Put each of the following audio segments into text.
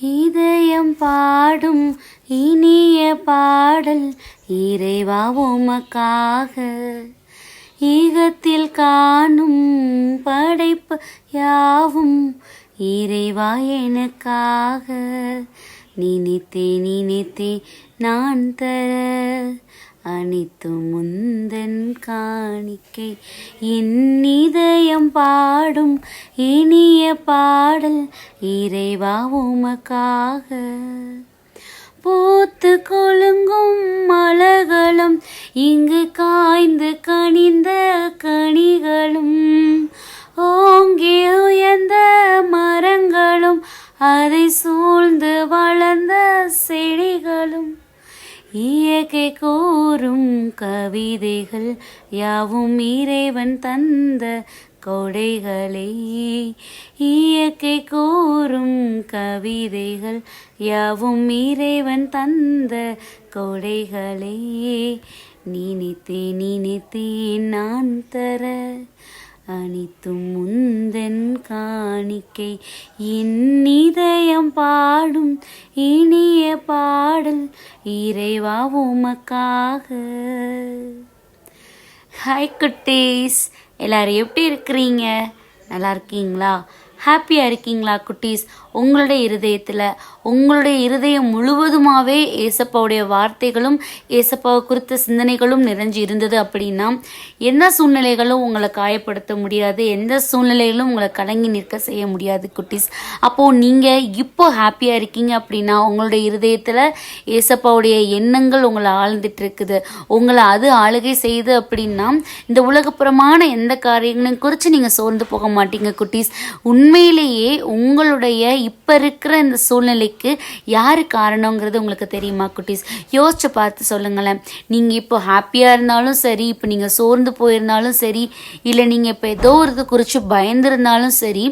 இதயம் பாடும் இனிய பாடல் இறைவா உமக்காக. ஈகத்தில் காணும் படைப்பு யாவும் இறைவா எனக்காக. நினைத்தே நினைத்தே நான் தர அனைத்தும் முந்தன் காணிக்கை. என் இதயம் பாடும் இனிய பாடல் இறைவா உமக்காக. பூத்து கொழுங்கும் மலர்களும் இங்கு காய்ந்து கனிந்த கனிகளும் யாவும் இறைவன் தந்த கொடைகளே இயற்கை கூறும் கவிதைகள் யாவும் இறைவன் தந்த கொடைகளே. நினைத்தே நினைத்தேன் நான் தர அனைத்தும் முந்தன் காணிக்கை. என் இதயம் பாடும் இனிய பாடல் இறைவா உமக்காக. ஹாய் குட்டீஸ். எல்லோரும் எப்படி இருக்கிறீங்க? நல்லா இருக்கீங்களா? ஹாப்பியாக இருக்கீங்களா குட்டீஸ்? உங்களுடைய இருதயத்தில் உங்களுடைய இருதயம் முழுவதுமாகவே ஏசப்பாவுடைய வார்த்தைகளும் ஏசப்பாவை குறித்த சிந்தனைகளும் நிறைஞ்சு இருந்தது அப்படின்னா எந்த சூழ்நிலைகளும் உங்களை காயப்படுத்த முடியாது எந்த சூழ்நிலைகளும் உங்களை கலங்கி நிற்க செய்ய முடியாது குட்டீஸ். அப்போது நீங்கள் இப்போ ஹாப்பியாக இருக்கீங்க அப்படின்னா உங்களுடைய இருதயத்தில் ஏசப்பாவுடைய எண்ணங்கள் உங்களை ஆழ்ந்துட்டு இருக்குது. உங்களை அது ஆளுகை செய்து அப்படின்னா இந்த உலகப்புறமான எந்த காரியங்களையும் குறித்து நீங்கள் சோர்ந்து போக மாட்டீங்க குட்டீஸ். உண்மையிலேயே உங்களுடைய இப்போ இருக்கிற இந்த சூழ்நிலைக்கு யார் காரணங்கிறது உங்களுக்கு தெரியுமா குட்டீஸ்? யோசிச்சு பார்த்து சொல்லுங்களேன். நீங்கள் இப்போ ஹாப்பியாக இருந்தாலும் சரி இப்போ நீங்கள் சோர்ந்து போயிருந்தாலும் சரி இல்லை நீங்கள் இப்போ ஏதோ ஒரு இது குறித்து பயந்துருந்தாலும் சரி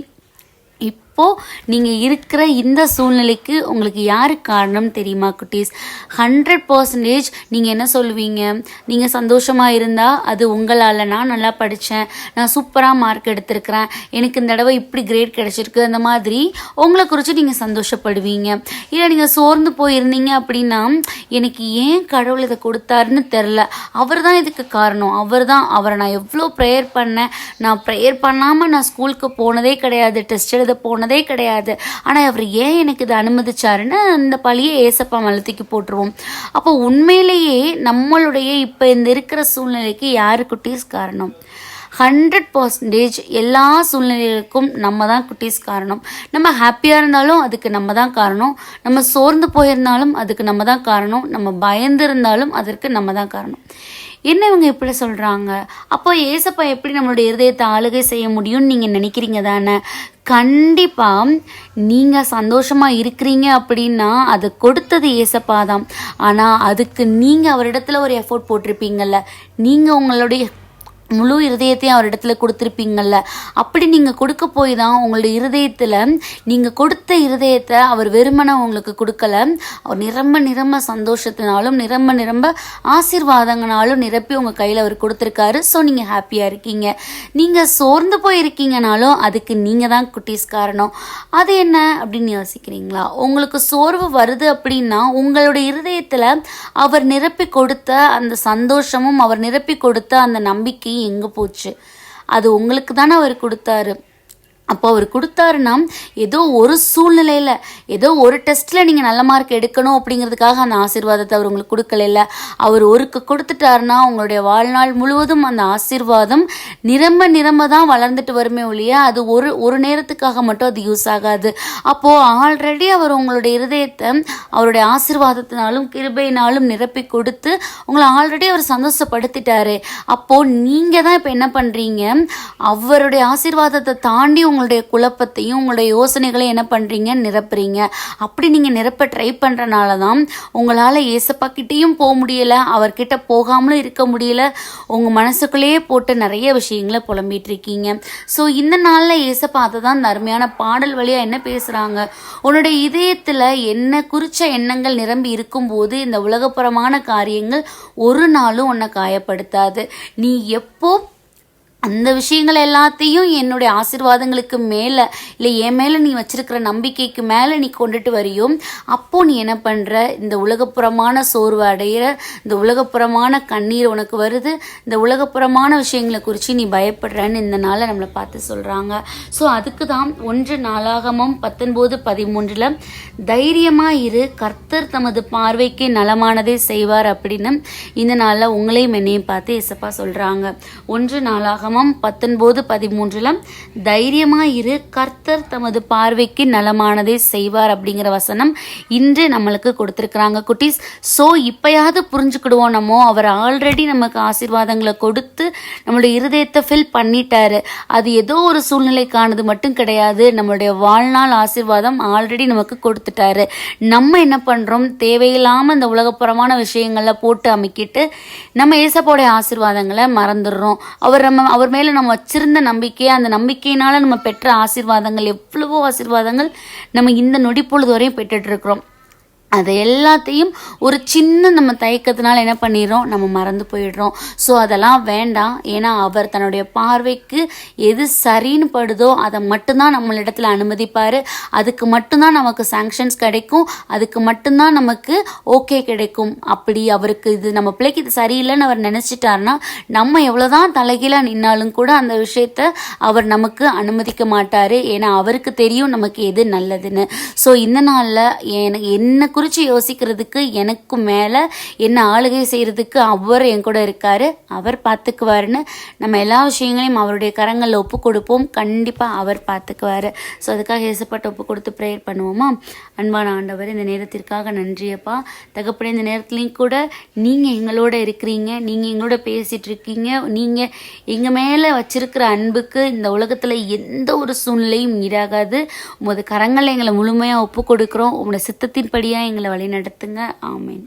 இப் இப்போ நீங்கள் இருக்கிற இந்த சூழ்நிலைக்கு உங்களுக்கு யார் காரணம் தெரியுமா குட்டீஸ்? ஹண்ட்ரட் பர்சன்டேஜ் நீங்கள் என்ன சொல்லுவீங்க? நீங்கள் சந்தோஷமாக இருந்தால் அது உங்களால். நான் நல்லா படித்தேன் நான் சூப்பராக மார்க் எடுத்திருக்கிறேன். எனக்கு இந்த தடவை இப்படி கிரேட் கிடச்சிருக்கு. அந்த மாதிரி உங்களை குறித்து நீங்கள் சந்தோஷப்படுவீங்க. இல்லை நீங்கள் சோர்ந்து போயிருந்தீங்க அப்படின்னா எனக்கு ஏன் கடவுள் இதை கொடுத்தாருன்னு தெரில அவர் தான் இதுக்கு காரணம். அவர் தான் அவரை நான் எவ்வளோ ப்ரேயர் பண்ணேன். நான் ப்ரேயர் பண்ணாமல் நான் ஸ்கூலுக்கு போனதே கிடையாது. டெஸ்ட் எழுத போனது கிடையாது. ஆனால் அவர் ஏன் எனக்கு இதை அனுமதிச்சாருன்னு அந்த பழியை ஏசப்பா மலத்துக்கு போட்டுருவோம். அப்போ உண்மையிலேயே நம்மளுடைய இப்போ இந்த இருக்கிற சூழ்நிலைக்கு யாரு குட்டீஸ் காரணம்? ஹண்ட்ரட் பர்சன்டேஜ் எல்லா சூழ்நிலைகளுக்கும் நம்ம தான் குட்டீஸ் காரணம். நம்ம ஹாப்பியாக இருந்தாலும் அதுக்கு நம்ம தான் காரணம். நம்ம சோர்ந்து போயிருந்தாலும் அதுக்கு நம்ம தான் காரணம். நம்ம பயந்து இருந்தாலும் அதற்கு நம்ம தான் காரணம். என்ன இவங்க இப்படி சொல்கிறாங்க அப்போ ஏசப்பா எப்படி நம்மளுடைய இருதயத்தை ஆளுகை செய்ய முடியும்னு நீங்கள் நினைக்கிறீங்க தானே? கண்டிப்பாக நீங்கள் சந்தோஷமாக இருக்கிறீங்க அப்படின்னா அது கொடுத்தது ஏசப்பா தான். ஆனால் அதுக்கு நீங்கள் அவரிடத்துல ஒரு எஃபோர்ட் போட்டிருப்பீங்கல்ல. நீங்கள் உங்களுடைய முழு இருதயத்தையும் அவர் இடத்துல கொடுத்துருப்பீங்கள்ல அப்படி நீங்கள் கொடுக்க போய் தான் உங்களோட இருதயத்தில் நீங்கள் கொடுத்த இருதயத்தை அவர் வெறுமனை உங்களுக்கு கொடுக்கல. அவர் நிரம்ப நிரம்ப சந்தோஷத்தினாலும் நிரம்ப நிரம்ப ஆசீர்வாதங்கனாலும் நிரப்பி உங்கள் கையில் அவர் கொடுத்துருக்காரு. ஸோ நீங்கள் ஹாப்பியாக இருக்கீங்க. நீங்கள் சோர்ந்து போயிருக்கீங்கனாலும் அதுக்கு நீங்கள் தான் குட்டீஸ் காரணம். அது என்ன அப்படின்னு யோசிக்கிறீங்களா? உங்களுக்கு சோர்வு வருது அப்படின்னா உங்களோட இருதயத்தில் அவர் நிரப்பி கொடுத்த அந்த சந்தோஷமும் அவர் நிரப்பி கொடுத்த அந்த நம்பிக்கை எங்கே போச்சு? அது உங்களுக்கு தானே அவர் கொடுத்தாரு. அப்போ அவர் கொடுத்தாருன்னா ஏதோ ஒரு சூழ்நிலையில் ஏதோ ஒரு டெஸ்ட்டில் நீங்கள் நல்ல மார்க் எடுக்கணும் அப்படிங்கிறதுக்காக அந்த ஆசீர்வாதத்தை அவர் உங்களுக்கு கொடுக்கல அவர் ஒருக்கு கொடுத்துட்டாருன்னா உங்களுடைய வாழ்நாள் முழுவதும் அந்த ஆசீர்வாதம் நிரம்ப நிரம்ப தான் வளர்ந்துட்டு வருமே ஒழிய அது ஒரு ஒரு நேரத்துக்காக மட்டும் அது யூஸ் ஆகாது. அப்போது ஆல்ரெடி அவர் உங்களுடைய இருதயத்தை அவருடைய ஆசீர்வாதத்தினாலும் கிருபையினாலும் நிரப்பி கொடுத்து உங்களை ஆல்ரெடி அவர் சந்தோஷப்படுத்திட்டாரு. அப்போது நீங்கள் தான் இப்போ என்ன பண்ணுறீங்க அவருடைய ஆசீர்வாதத்தை தாண்டி உங்களுடைய குழப்பத்தையும் உங்களுடைய யோசனைகளையும் என்ன பண்ணுறீங்க நிரப்புறீங்க. அப்படி நீங்கள் நிரப்ப ட்ரை பண்ணுறனால தான் உங்களால் ஏசப்பாக்கிட்டேயும் போக முடியலை அவர்கிட்ட போகாமலும் இருக்க முடியல உங்கள் மனசுக்குள்ளேயே போட்டு நிறைய விஷயங்களை புலம்பிகிட்டு இருக்கீங்க ஸோ இந்த நாளில் ஏசப்பா அதை தான் இந்த அருமையான பாடல் வழியாக என்ன பேசுகிறாங்க உன்னுடைய இதயத்தில் என்ன குறித்த எண்ணங்கள் நிரம்பி இருக்கும்போது இந்த உலகப்புறமான காரியங்கள் ஒரு நாளும் உன்னை காயப்படுத்தாது. நீ எப்போ அந்த விஷயங்கள் எல்லாத்தையும் என்னுடைய ஆசீர்வாதங்களுக்கு மேலே இல்லை என் மேலே நீ வச்சிருக்கிற நம்பிக்கைக்கு மேலே நீ கொண்டுட்டு வரியோ அப்போ நீ என்ன பண்ணுற இந்த உலகப்புறமான சோர்வு அடையிற இந்த உலகப்புறமான கண்ணீர் உனக்கு வருது இந்த உலகப்புறமான விஷயங்களை குறித்து நீ பயப்படுறன்னு இந்த நாளை நம்மளை பார்த்து சொல்கிறாங்க ஸோ அதுக்கு தான் ஒன்று நாளாகமும் பத்தொன்பது பதிமூன்றில் தைரியமாக இரு கர்த்தர் தமது பார்வைக்கு நலமானதே செய்வார் அப்படின்னு இந்த நாளில் உங்களையும் என்னையும் பார்த்து எசப்பா சொல்கிறாங்க ஒன்று நாளாக நாளாகமம் பத்தொன்பது பதிமூன்றில் தைரியமாக இரு கர்த்தர் தமது பார்வைக்கு நலமானதை செய்வார் அப்படிங்கிற வசனம் இன்று நம்மளுக்கு கொடுத்துருக்குறாங்க குட்டீஸ். ஸோ இப்போயாவது புரிஞ்சுக்கிடுவோம் நம்ம. அவர் ஆல்ரெடி நமக்கு ஆசீர்வாதங்களை கொடுத்து நம்மளுடைய இருதயத்தை ஃபில் பண்ணிட்டாரு. அது ஏதோ ஒரு சூழ்நிலைக்கானது மட்டும் கிடையாது. நம்மளுடைய வாழ்நாள் ஆசீர்வாதம் ஆல்ரெடி நமக்கு கொடுத்துட்டாரு. நம்ம என்ன பண்ணுறோம் தேவையில்லாமல் இந்த உலகப்புறமான விஷயங்களை போட்டு அமைக்கிட்டு நம்ம ஏசப்போடைய ஆசீர்வாதங்களை மறந்துடுறோம். அவர் நம்ம அவர் மேலே நம்ம வச்சிருந்த நம்பிக்கை அந்த நம்பிக்கையினால நம்ம பெற்ற ஆசீர்வாதங்கள் எவ்வளவோ ஆசீர்வாதங்கள் நம்ம இந்த நொடி பொழுது வரையும் பெற்றுட்டு இருக்கிறோம். அது எல்லாத்தையும் ஒரு சின்ன நம்ம தயக்கத்தினால என்ன பண்ணிடுறோம்? நம்ம மறந்து போயிடுறோம். ஸோ அதெல்லாம் வேண்டாம். ஏன்னா அவர் தன்னுடைய பார்வைக்கு எது சரின்னு படுதோ அதை மட்டும்தான் நம்மளிடத்தில் அனுமதிப்பார். அதுக்கு மட்டும்தான் நமக்கு சாங்ஷன்ஸ் கிடைக்கும். அதுக்கு மட்டும்தான் நமக்கு ஓகே கிடைக்கும். அப்படி அவருக்கு இது நம்ம பிள்ளைக்கு இது சரியில்லைன்னு அவர் நினச்சிட்டாருன்னா நம்ம எவ்வளோதான் தலைகீழாக நின்னாலும் கூட அந்த விஷயத்த அவர் நமக்கு அனுமதிக்க மாட்டார். ஏன்னா அவருக்கு தெரியும் நமக்கு எது நல்லதுன்னு. ஸோ இந்த நாளில் எனக்கு என்ன குறித்து யோசிக்கிறதுக்கு எனக்கு மேலே என்ன ஆளுகை செய்கிறதுக்கு அவர் என் கூட இருக்கார். அவர் பார்த்துக்குவாருன்னு நம்ம எல்லா விஷயங்களையும் அவருடைய கரங்களில் ஒப்பு கொடுப்போம். கண்டிப்பாக அவர் பார்த்துக்குவார் ஸோ அதுக்காக ஏசப்பட்டு ஒப்பு கொடுத்து ப்ரேயர் பண்ணுவோமா? அன்பான ஆண்டவர் இந்த நேரத்திற்காக நன்றியப்பா. தகப்பட இந்த நேரத்துலையும் கூட நீங்கள் எங்களோட இருக்கிறீங்க. நீங்கள் எங்களோட பேசிகிட்டு இருக்கீங்க நீங்கள் எங்கள் மேலே வச்சிருக்கிற அன்புக்கு இந்த உலகத்தில் எந்த ஒரு சூழ்நிலையும் ஈடாகாது. உமது கரங்களை எங்களை முழுமையாக ஒப்பு கொடுக்குறோம். உங்களோட சித்தத்தின்படியாக எங்களை வழி நடத்துங்க ஆமீன்.